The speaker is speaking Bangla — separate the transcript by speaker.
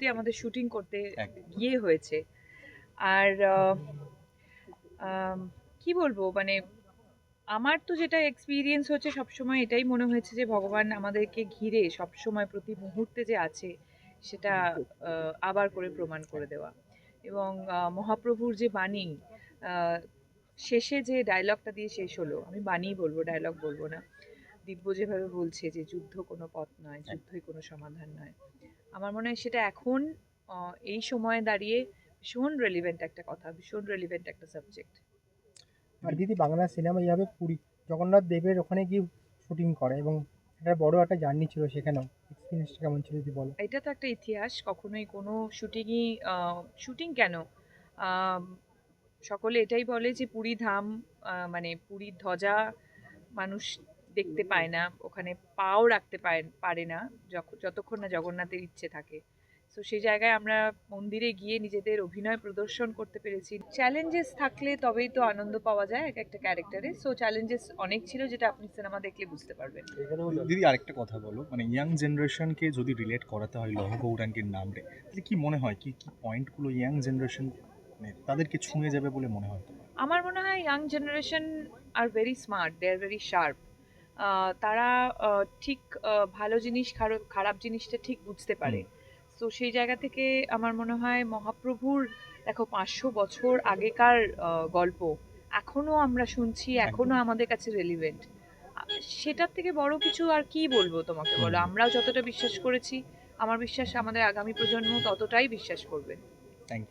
Speaker 1: মধ্যবর্তী আমাদের শুটিং করতে গিয়ে হয়েছে। আর কি বলব? মানে আমার তো যেটা এক্সপিরিয়েন্স হচ্ছে সবসময় এটাই মনে হয়েছে যে ভগবান আমাদেরকে ঘিরে সবসময় প্রতি মুহূর্তে যে আছে সেটা আবার করে প্রমাণ করে দেওয়া। এবং মহাপ্রভুর যে বাণী আহ, শেষে যে ডায়লগটা দিয়ে শেষ হলো আমি বাণী বলব ডায়লগ বলব না। দিব্য যেভাবে বলছে যে যুদ্ধ কোনো পথ নয় যুদ্ধই কোনো সমাধান নয়। আমার মনে হয় সেটা এখন এই সময়ে দাঁড়িয়ে ভীষণ রেলিভেন্ট একটা কথা ভীষণ রেলিভেন্ট একটা সাবজেক্ট
Speaker 2: আর দিদি বাংলা সিনেমা এইভাবে পুরী জগন্নাথ দেবের ওখানে গিয়ে শুটিং করে এবং একটা বড় একটা জার্নি ছিল সেখানেও। এক্সপিরিয়েন্সটা কেমন ছিল যদি বলো?
Speaker 1: এটা তো একটা ইতিহাস কখনোই কোনো শুটিংই শুটিং কেন? সকলে এটাই বলে যে পুরী ধাম মানে পুরীর ধ্বজা মানুষ দেখতে পায় না ওখানে পাও রাখতে পায় পারে না যতক্ষণ না জগন্নাথের ইচ্ছে থাকে। তো সেই জায়গায় আমরা মন্দিরে গিয়ে নিজেদের অভিনয় প্রদর্শন করতে পেরেছি। চ্যালেঞ্জেস থাকলে তবেই তো আনন্দ পাওয়া যায় এক একটা ক্যারেক্টারে সো চ্যালেঞ্জেস অনেক ছিল যেটা আপনি সিনেমা দেখলে বুঝতে পারবেন।
Speaker 3: দিদি আরেকটা কথা বলো। মানে ইয়াং জেনারেশনকে যদি রিলেট করাতে হয় লহ গৌরাঙ্গের নাম রে তাহলে কি মনে হয়? কি কি পয়েন্টগুলো ইয়াং জেনারেশন মানে তাদেরকে ছুঁয়ে যাবে বলে মনে হয়
Speaker 1: আমার মনে হয় young generation R very smart they are very sharp তারা ঠিক ভালো জিনিস খারাপ খারাপ জিনিসটা ঠিক বুঝতে পারে। তো সেই জায়গা থেকে আমার মনে হয় মহাপ্রভুর দেখো পাঁচশো বছর আগেকার গল্প এখনও আমরা শুনছি এখনও আমাদের কাছে রেলিভেন্ট সেটার থেকে বড় কিছু আর কি বলব তোমাকে বলো? আমরাও যতটা বিশ্বাস করেছি আমার বিশ্বাস আমাদের আগামী প্রজন্ম ততটাই বিশ্বাস করবে।
Speaker 3: Thank you